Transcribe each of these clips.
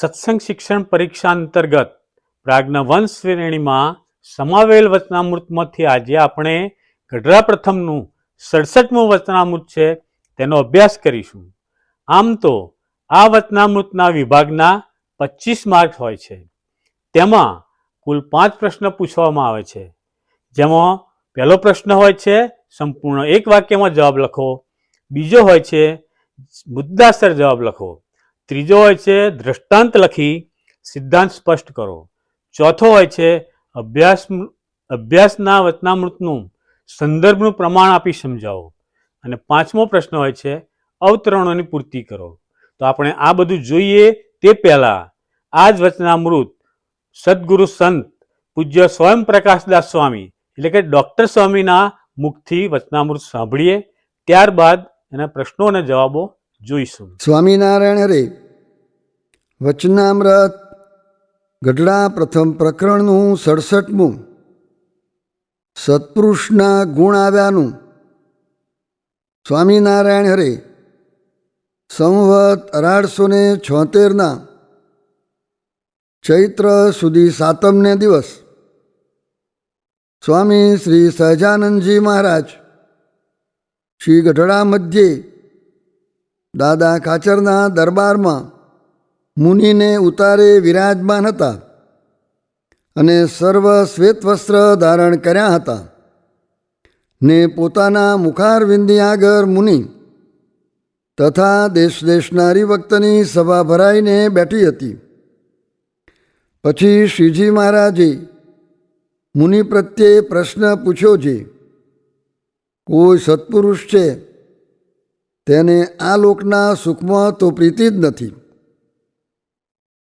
સત્સંગ શિક્ષણ પરીક્ષા અંતર્ગત પ્રાજ્ઞ વંશ શ્રેણીમાં સમાવેલ વચનામૃતમાંથી આજે આપણે ગઢડા પ્રથમનું સડસઠમું વચનામૃત છે, તેનો અભ્યાસ કરીશું. આમ તો આ વચનામૃતના વિભાગના પચીસ માર્ક હોય છે. તેમાં કુલ પાંચ પ્રશ્ન પૂછવામાં આવે છે. જેમાં પહેલો પ્રશ્ન હોય છે, સંપૂર્ણ એક વાક્યમાં જવાબ લખો. બીજો હોય છે, મુદ્દાસર જવાબ લખો. ત્રીજો હોય છે દ્રષ્ટાંત લખી સિદ્ધાંત સ્પષ્ટ કરો. ચોથો હોય છે અભ્યાસ અભ્યાસના વચનામૃતનું સંદર્ભનું પ્રમાણ આપી સમજાવો. અને પાંચમો પ્રશ્ન હોય છે અવતરણોની પૂર્તિ કરો. તો આપણે આ બધું જોઈએ તે પહેલાં આ જ વચનામૃત સદગુરુ સંત પૂજ્ય સ્વયં પ્રકાશદાસ સ્વામી એટલે કે ડૉક્ટર સ્વામીના મુખથી વચનામૃત સાંભળીએ. ત્યારબાદ એના પ્રશ્નો અને જવાબો જોઈશું. સ્વામિનારાયણ હરે વચનામૃત, ગઢડા પ્રથમ પ્રકરણનું સડસઠમું, સત્પુરુષના ગુણ આવ્યાનું. સ્વામિનારાયણ હરે, સંવત અઢારસો ને છોતેરના, ચૈત્ર સુધી સાતમને દિવસ. સ્વામી શ્રી સહજાનંદજી મહારાજ, શ્રી ગઢડા મધ્યે, દાદા ખાચરના દરબારમાં મુનિને ઉતારે વિરાજમાન હતા અને સર્વ શ્વેત વસ્ત્ર ધારણ કર્યા હતા. ને પોતાના મુખારવિંદી આગળ મુનિ તથા દેશ દેશના હરિભક્તની સભા ભરાઈને બેઠી હતી. પછી શ્રીજી મહારાજે મુનિ પ્રત્યે પ્રશ્ન પૂછ્યો છે કોઈ સત્પુરુષ છે? તેને આ લોકના સુખમાં તો પ્રીતિ જ નથી.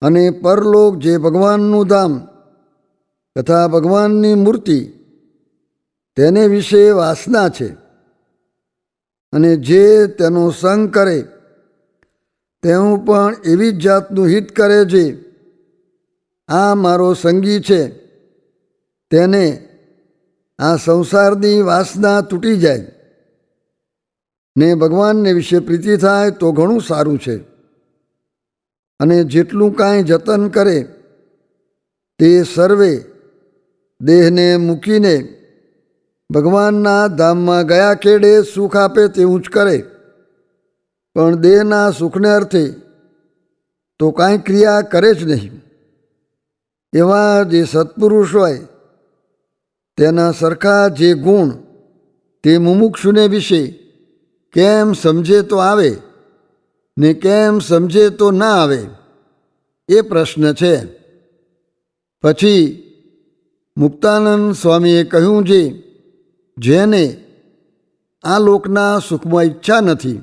અને પરલોક જે ભગવાનનું ધામ તથા ભગવાનની મૂર્તિ, તેને વિશે વાસના છે. અને જે તેનો સંગ કરે તેવું પણ એવી જ જાતનું હિત કરે છે આ મારો સંગી છે, તેને આ સંસારની વાસના તૂટી જાય. ને ભગવાનને વિશે પ્રીતિ થાય તો ઘણું સારું છે. અને જેટલું કાંઈ જતન કરે તે સર્વે દેહને મૂકીને ભગવાનના ધામમાં ગયા કેડે સુખ આપે તેવું જ કરે. પણ દેહના સુખને અર્થે તો કાંઈ ક્રિયા કરે જ નહીં. એવા જે સત્પુરુષ હોય, તેના સરખા જે ગુણ તે મુમુક્ષુને વિશે કેમ સમજે તો આવે? ને કેમ સમજે તો ના આવે? એ પ્રશ્ન છે. પછી મુક્તાનંદ સ્વામીએ કહ્યું છે જેને આ લોકના સુખમાં ઈચ્છા નથી,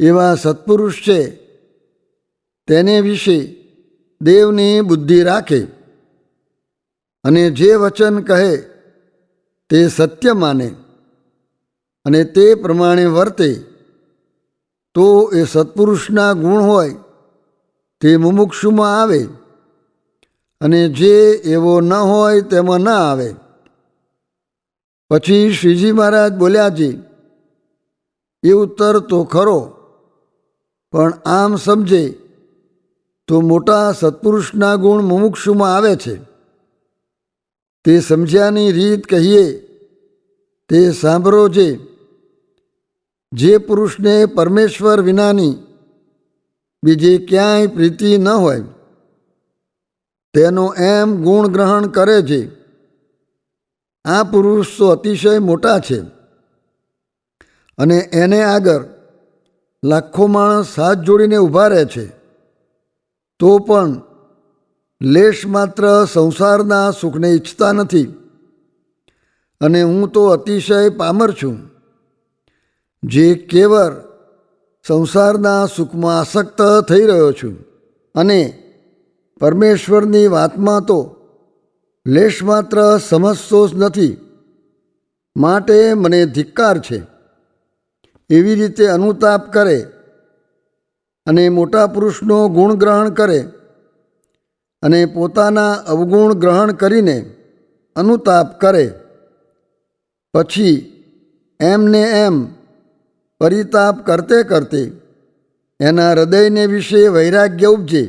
એવા સત્પુરુષ છે, તેને વિશે દેવની બુદ્ધિ રાખે. અને જે વચન કહે તે સત્ય માને, અને તે પ્રમાણે વર્તે. તો એ સત્પુરુષના ગુણ હોય તે મુમુક્ષુમાં આવે અને જે એવો ન હોય તેમાં ન આવે. પછી શ્રીજી મહારાજ બોલ્યા છે એ ઉત્તર તો ખરો, પણ આમ સમજે તો મોટા સત્પુરુષના ગુણ મુમુક્ષુમાં આવે છે. તે સમજ્યાની રીત કહીએ, તે સાંભળો છે જે પુરુષને પરમેશ્વર વિનાની બીજી ક્યાંય પ્રીતિ ન હોય, તેનો એમ ગુણ ગ્રહણ કરે છે. આ પુરુષ તો અતિશય મોટા છે અને એને આગળ લાખો માણસ હાથ જોડીને ઊભા રહે છે. તો પણ લેશ માત્ર સંસારના સુખને ઈચ્છતા નથી અને હું તો અતિશય પામર છું. જે કેવળ સંસારના સુખમાં આસક્ત થઈ રહ્યો છું. અને પરમેશ્વરની વાતમાં તો લેશ માત્ર સમજતો જ નથી, માટે મને ધિક્કાર છે. એવી રીતે અનુતાપ કરે અને મોટા પુરુષનો ગુણ ગ્રહણ કરે અને પોતાના અવગુણ ગ્રહણ કરીને અનુતાપ કરે. પછી એમને એમ પરિતાપ કરતે કરતે એના હૃદયને વિશે વૈરાગ્ય ઉપજે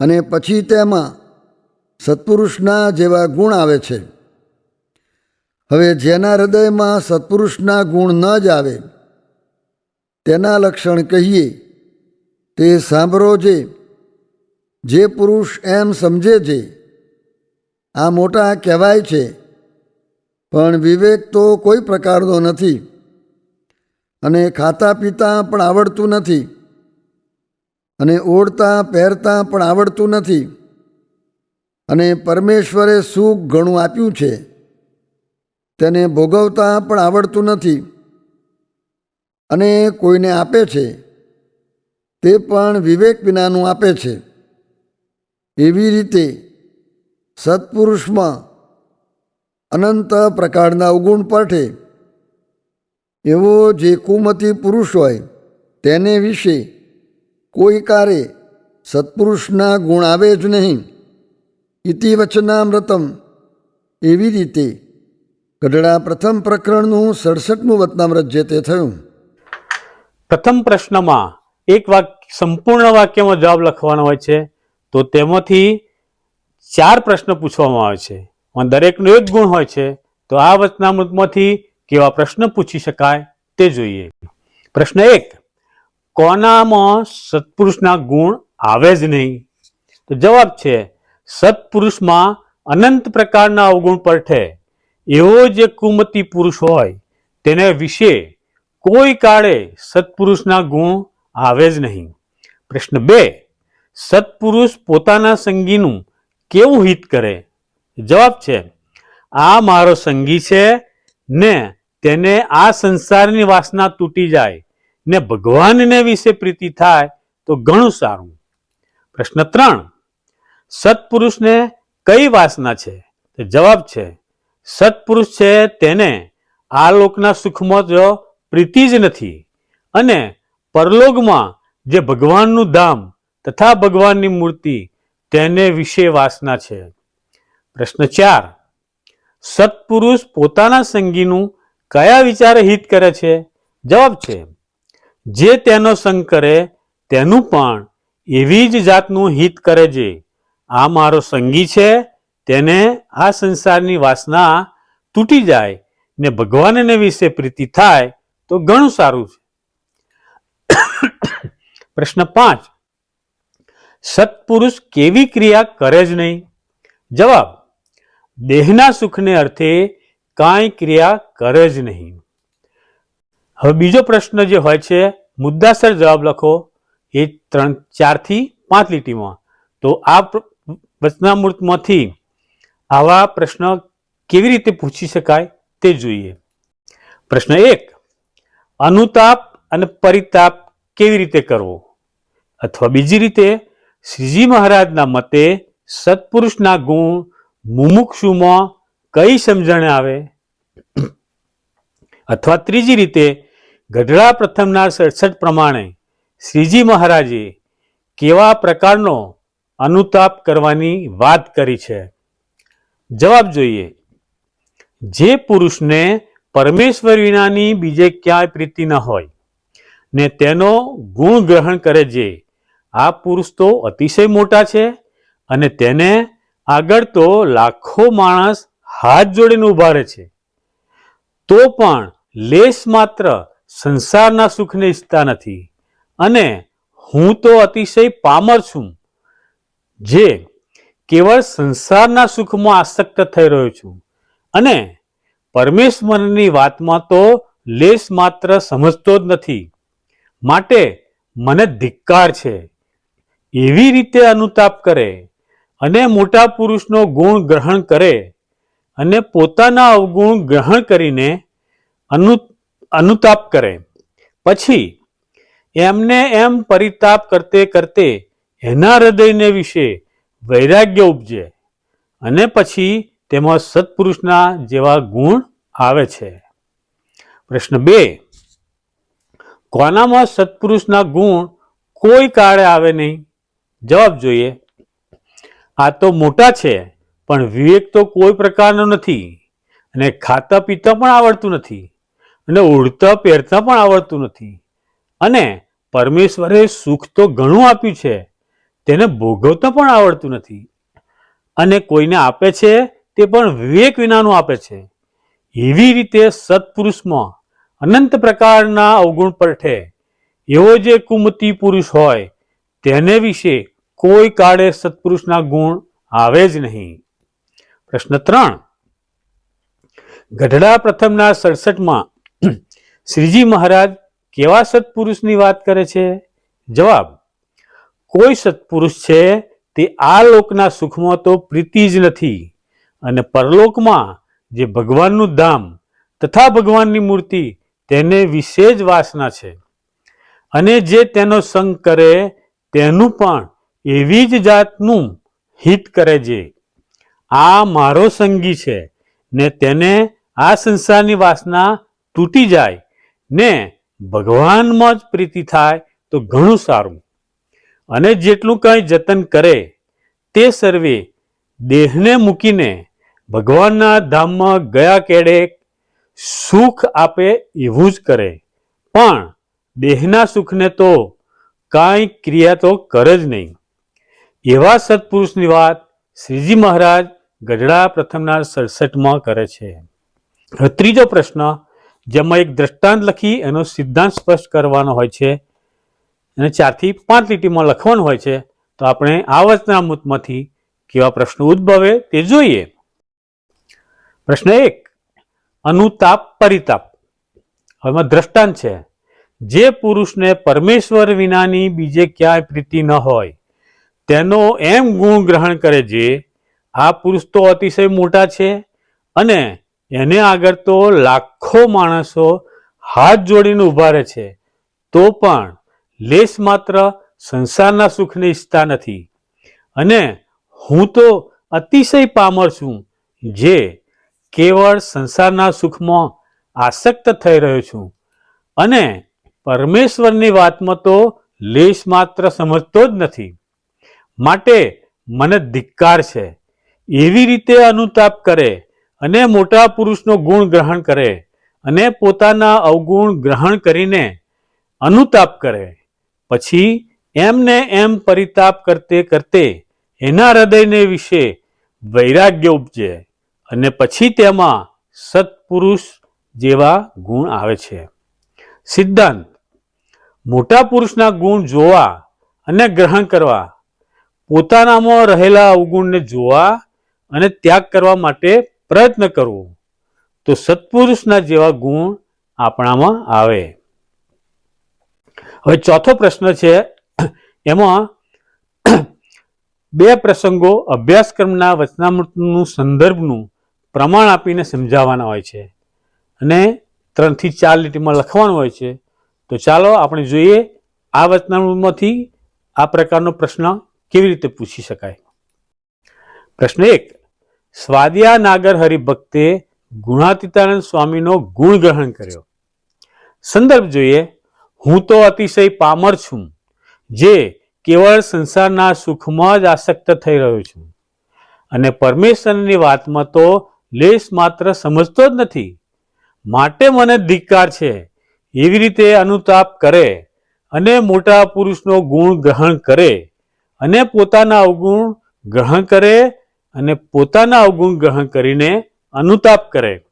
અને પછી તેમાં સત્પુરુષના જેવા ગુણ આવે છે. હવે જેના હૃદયમાં સત્પુરુષના ગુણ ન જ આવે, તેના લક્ષણ કહીએ, તે સાંભળો જે જે પુરુષ એમ સમજે છે, આ મોટા કહેવાય છે, પણ વિવેક તો કોઈ પ્રકારનો નથી. અને ખાતા પીતા પણ આવડતું નથી. અને ઓળતા, પહેરતા પણ આવડતું નથી. અને પરમેશ્વરે સુખ ઘણું આપ્યું છે. તેને ભોગવતા પણ આવડતું નથી. અને કોઈને આપે છે, તે પણ વિવેક વિનાનું આપે છે. એવી રીતે સત્પુરુષમાં અનંત પ્રકારના અવગુણ પઠે એવો જે કુમતી પુરુષ હોય, તેને વિશે કોઈ કારે સત્પુરુષના ગુણ આવે જ નહીં. ઇતિ વચનામૃતમ. એવી રીતે ગઢડા પ્રથમ પ્રકરણનું સડસઠમું વતનામૃત જે તે થયું. પ્રથમ પ્રશ્નમાં એક વાક્ય સંપૂર્ણ વાક્યમાં જવાબ લખવાનો હોય છે, તો તેમાંથી ચાર પ્રશ્ન પૂછવામાં આવે છે. દરેકનો એક ગુણ હોય છે, તો આ વચનામૃતમાંથી કેવા પ્રશ્ન પૂછી શકાય તે જોઈએ. પ્રશ્ન એક, કોનામાં સત્પુરુષના ગુણ આવે જ નહીં? તો જવાબ છે, સત્પુરુષમાં અનંત પ્રકારના અવગુણ પરઠે. એવો જે કુમતી પુરુષ હોય, તેને વિશે કોઈ કાળે સત્પુરુષના ગુણ આવે જ નહીં. પ્રશ્ન બે, સત્પુરુષ પોતાના સંગીનું કેવું હિત કરે? જવાબ છે, આ મારો સંગી છે ને તેને આ સંસારની વાસના તૂટી જાય ને ભગવાનને વિશે પ્રીતિ થાય તો ઘણું સારું. પ્રશ્ન ત્રણ, સત્પુરુષને કઈ વાસના છે? તો જવાબ છે, સત્પુરુષ છે તેને આ લોકના સુખમાં જો પ્રીતિ જ નથી અને પરલોકમાં જે ભગવાનનું ધામ તથા ભગવાનની મૂર્તિ તેને વિશે વાસના છે. પ્રશ્ન ચાર, સત્પુરુષ પોતાના સંગીનું કયા વિચારે હિત કરે છે? જવાબ છે, જે તેનો સંગ કરે તેનું પણ એવી જ જાતનું હિત કરે છે. આ મારો સંગી છે, તેને આ સંસારની વાસના તૂટી જાય ને ભગવાનને વિશે પ્રીતિ થાય તો ઘણું સારું છે. પ્રશ્ન પાંચ, સત્પુરુષ કેવી ક્રિયા કરે જ નહીં? જવાબ, દેહના સુખને અર્થે કાંઈ ક્રિયા કરે જ નહીં. હવે બીજો પ્રશ્ન જે હોય છે, મુદ્દાસર જવાબ લખો. એ ત્રણ, ચારથી પાંચ લીટીમાં. તો આ પ્ર- વચનામૃતમાંથી આવા પ્રશ્ન કેવી રીતે પૂછી શકાય તે જોઈએ. પ્રશ્ન એક, અનુતાપ અને પરિતાપ કેવી રીતે કરવો? અથવા બીજી રીતે, શ્રીજી મહારાજના મતે સત્પુરુષના ગુણ મુમુક્ષુમાં કઈ સમજણ આવે? અથવા ત્રીજી રીતે, ગઢડા પ્રથમના સડસઠ પ્રમાણે શ્રીજી મહારાજે કેવા પ્રકારનો અનુતાપ કરવાની વાત કરી છે? જવાબ જોઈએ. જે પુરુષને પરમેશ્વર વિનાની બીજે ક્યાંય પ્રીતિ ન હોય, ને તેનો ગુણ ગ્રહણ કરે જે આ પુરુષ તો અતિશય મોટા છે, અને તેને આગળ તો લાખો માણસ હાથ જોડીને ઊભા રહે છે. તો પણ લેશ માત્ર સંસારના સુખને ઈચ્છતા નથી. અને હું તો અતિશય પામર છું, જે કેવળ સંસારના સુખમાં આસક્ત થઈ રહ્યો છું. અને પરમેશ્વરની વાતમાં તો લેશ માત્ર સમજતો જ નથી. માટે મને ધિક્કાર છે. એવી રીતે અનુતાપ કરે અને મોટા પુરુષનો ગુણ ગ્રહણ કરે અને પોતાના અવગુણ ગ્રહણ કરીને અનુ, અનુતાપ કરે. પછી એમને એમ પરિતાપ કરતે કરતે એના હૃદયને વિશે વૈરાગ્ય ઉપજે અને પછી તેમાં સત્પુરુષના જેવા ગુણ આવે છે. પ્રશ્ન બે, કોનામાં સત્પુરુષના ગુણ કોઈ કાળે આવે નહીં? જવાબ જોઈએ. આ તો મોટા છે. પણ વિવેક તો કોઈ પ્રકારનો નથી અને ખાતા પીતા પણ આવડતું નથી અને ઉડતા પહેરતા પણ આવડતું નથી. અને પરમેશ્વરે સુખ તો ઘણું આપ્યું છે, તેને ભોગવતા પણ આવડતું નથી. અને કોઈને આપે છે તે પણ વિવેક વિનાનું આપે છે. એવી રીતે સત્પુરુષમાં અનંત પ્રકારના અવગુણ પરઠે એવો જે કુમતી પુરુષ હોય, તેને વિશે કોઈ કાળે સત્પુરુષના ગુણ આવે જ નહીં. પ્રશ્ન ત્રણ. ગઢડા પ્રથમના સડસઠમાં શ્રીજી મહારાજ કેવા સત્પુરુષની વાત કરે છે? જવાબ, કોઈ સત્પુરુષ છે તે આ લોકના સુખમાં તો પ્રીતિ જ નથી અને પરલોકમાં જે ભગવાનનું ધામ તથા ભગવાનની મૂર્તિ તેને વિશે જ વાસના છે અને જે તેનો સંગ કરે તેનું પણ એવી જ જાતનું હિત કરે છે. આ મારો સંગી છે, ને તેને આ સંસારની વાસના તૂટી જાય, ને ભગવાનમાં જ પ્રીતિ થાય તો ઘણું સારું. અને જેટલું કંઈ જતન કરે, તે સર્વે દેહને મૂકીને ભગવાનના ધામમાં ગયા કેડે સુખ આપે એવું જ કરે. પણ દેહના સુખને તો કાંઈ ક્રિયા તો કરે જ નહીં. એવા સત્પુરુષની વાત શ્રીજી મહારાજ ગઢડા પ્રથમના સડસઠમાં કરે છે. ત્રીજો પ્રશ્ન, જેમાં એક દ્રષ્ટાંત લખી એનો સિદ્ધાંત સ્પષ્ટ કરવાનો હોય છે અને ચારથી પાંચ લીટીમાં લખવાનું હોય છે, તો આપણે આ વચનામૃતમાંથી કેવા પ્રશ્નો ઉદ્ભવે તે જોઈએ. પ્રશ્ન એક, અનુતાપ પરિતાપ. હવે દ્રષ્ટાંત છે. જે પુરુષને પરમેશ્વર વિનાની બીજે ક્યાંય પ્રીતિ ન હોય, તેનો એમ ગુણ ગ્રહણ કરે જે આ પુરુષ તો અતિશય મોટા છે અને એને આગળ તો લાખો માણસો હાથ જોડીને ઊભા રહે છે. તો પણ લેશ માત્ર સંસારના સુખને ઈચ્છતા નથી. અને હું તો અતિશય પામર છું જે કેવળ સંસારના સુખમાં આસક્ત થઈ રહ્યો છું. અને પરમેશ્વરની વાતમાં તો લેશ માત્ર સમજતો જ નથી. માટે મને ધિક્કાર છે. એવી રીતે અનુતાપ કરે અને મોટા પુરુષનો ગુણ ગ્રહણ કરે અને પોતાના અવગુણ ગ્રહણ કરીને અનુતાપ કરે. પછી એમને એમ પરિતાપ કરતે કરતે એના હૃદયને વિશે વૈરાગ્ય ઉપજે અને પછી તેમાં સત્પુરુષ જેવા ગુણ આવે છે. સિદ્ધાંત, મોટા પુરુષના ગુણ જોવા અને ગ્રહણ કરવા, પોતાનામાં રહેલા અવગુણને જોવા અને ત્યાગ કરવા માટે પ્રયત્ન કરવો. તો સત્પુરુષના જેવા ગુણ આપણામાં આવે. હવે ચોથો પ્રશ્ન છે, એમાં બે પ્રસંગો અભ્યાસક્રમના વચનામૃતનું સંદર્ભનું પ્રમાણ આપીને સમજાવવાના હોય છે. અને ત્રણથી ચાર લીટીમાં લખવાનું હોય છે. તો ચાલો આપણે જોઈએ આ વચનામૃતમાંથી આ પ્રકારનો પ્રશ્ન કેવી રીતે પૂછી શકાય. પ્રશ્ન એક સ્વાદિયા નાગર હરિભક્તે ગુણાતીતાનંદ સ્વામીનો ગુણ ગ્રહણ કર્યો. સંદર્ભ જોઈએ, હું તો અતિશય પામર છું, જે કેવળ સંસારના સુખમાં જ આસક્ત થઈ રહ્યો છું. અને પરમેશ્વરની વાતમાં તો લેશ માત્ર સમજતો જ નથી. માટે મને ધિક્કાર છે, એવી રીતે અનુતાપ કરે અને મોટા પુરુષનો ગુણ ગ્રહણ કરે અને પોતાના અવગુણ ગ્રહણ કરે અને પોતાના અવગુણ ગ્રહણ કરીને અનુતાપ કરે.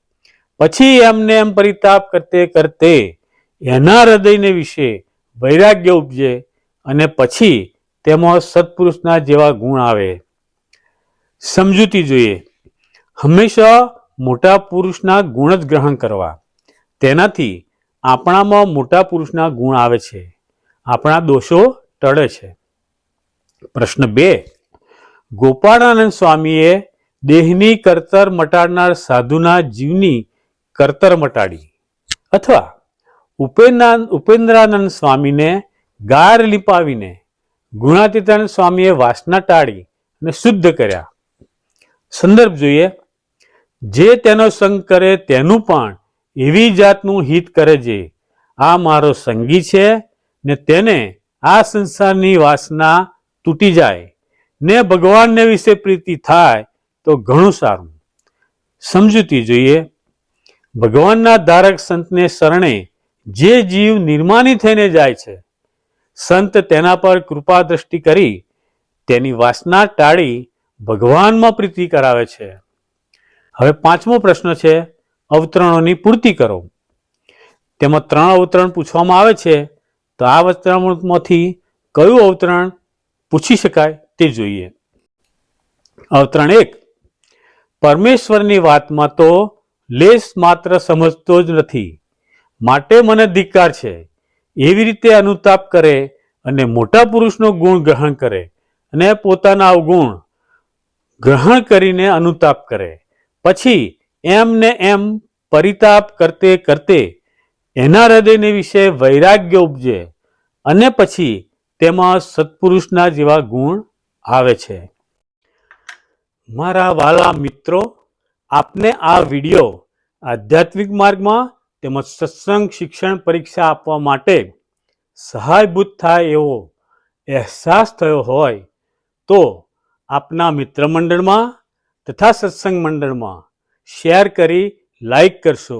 પછી એમને એમ પરિતાપ કરતે કરતે એના હૃદયને વિશે વૈરાગ્ય ઉપજે અને પછી તેમાં સત્પુરુષના જેવા ગુણ આવે. સમજૂતી જોઈએ. હંમેશા મોટા પુરુષના ગુણ જ ગ્રહણ કરવા. તેનાથી આપણામાં મોટા પુરુષના ગુણ આવે છે. આપણા દોષો ટળે છે. પ્રશ્ન બે ગોપાળાનંદ સ્વામીએ દેહની કરતર મટાડનાર સાધુના જીવની કરતર મટાડી. અથવા ઉપેન્દ્રા ઉપેન્દ્રાનંદ સ્વામીને ગાર લીપાવીને ગુણાતીતાનંદ સ્વામીએ વાસના ટાળી અને શુદ્ધ કર્યા. સંદર્ભ જોઈએ. જે તેનો સંગ કરે તેનું પણ એવી જાતનું હિત કરે જે આ મારો સંગી છે ને તેને આ સંસારની વાસના તૂટી જાય. ને ભગવાનને વિશે પ્રીતિ થાય તો ઘણું સારું. સમજૂતી જોઈએ, ભગવાનના ધારક સંતને શરણે જે જીવ નિર્માની થઈને જાય છે, સંત તેના પર કૃપા દ્રષ્ટિ કરી તેની વાસના ટાળી ભગવાનમાં પ્રીતિ કરાવે છે. હવે પાંચમો પ્રશ્ન છે, અવતરણોની પૂર્તિ કરો. તેમાં ત્રણ અવતરણ પૂછવામાં આવે છે, તો આ અવતરણમાંથી કયું અવતરણ પૂછી શકાય? તે જોઈએ. અવતરણ એક. પરમેશ્વરની વાતમાં તો લેશ માત્ર સમજતો જ નથી. માટે મને ધિક્કાર છે. એવી રીતે અનુતાપ કરે અને મોટા પુરુષનો ગુણ ગ્રહણ કરે અને પોતાના અવગુણ ગ્રહણ કરીને અનુતાપ કરે. પછી એમ ને એમ પરિતાપ કરતે કરતે એના હૃદયને વિશે વૈરાગ્ય ઉપજે અને પછી તેમાં સત્પુરુષના જેવા ગુણ આવે છે. મારા વાલા મિત્રો, આપને આ વિડિયો આધ્યાત્મિક માર્ગમાં તેમજ સત્સંગ શિક્ષણ પરીક્ષા આપવા માટે સહાયભૂત થાય એવો અહેસાસ થયો હોય તો આપના મિત્ર મંડળમાં તથા સત્સંગ મંડળમાં શેર કરી લાઈક કરશો.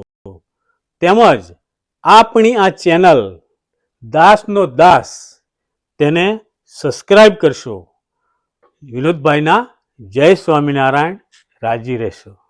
તેમજ આપણી આ ચેનલ દાસનો દાસ તેને સબસ્ક્રાઈબ કરશો. વિનોદભાઈના જય સ્વામિનારાયણ રાજી રહેશો.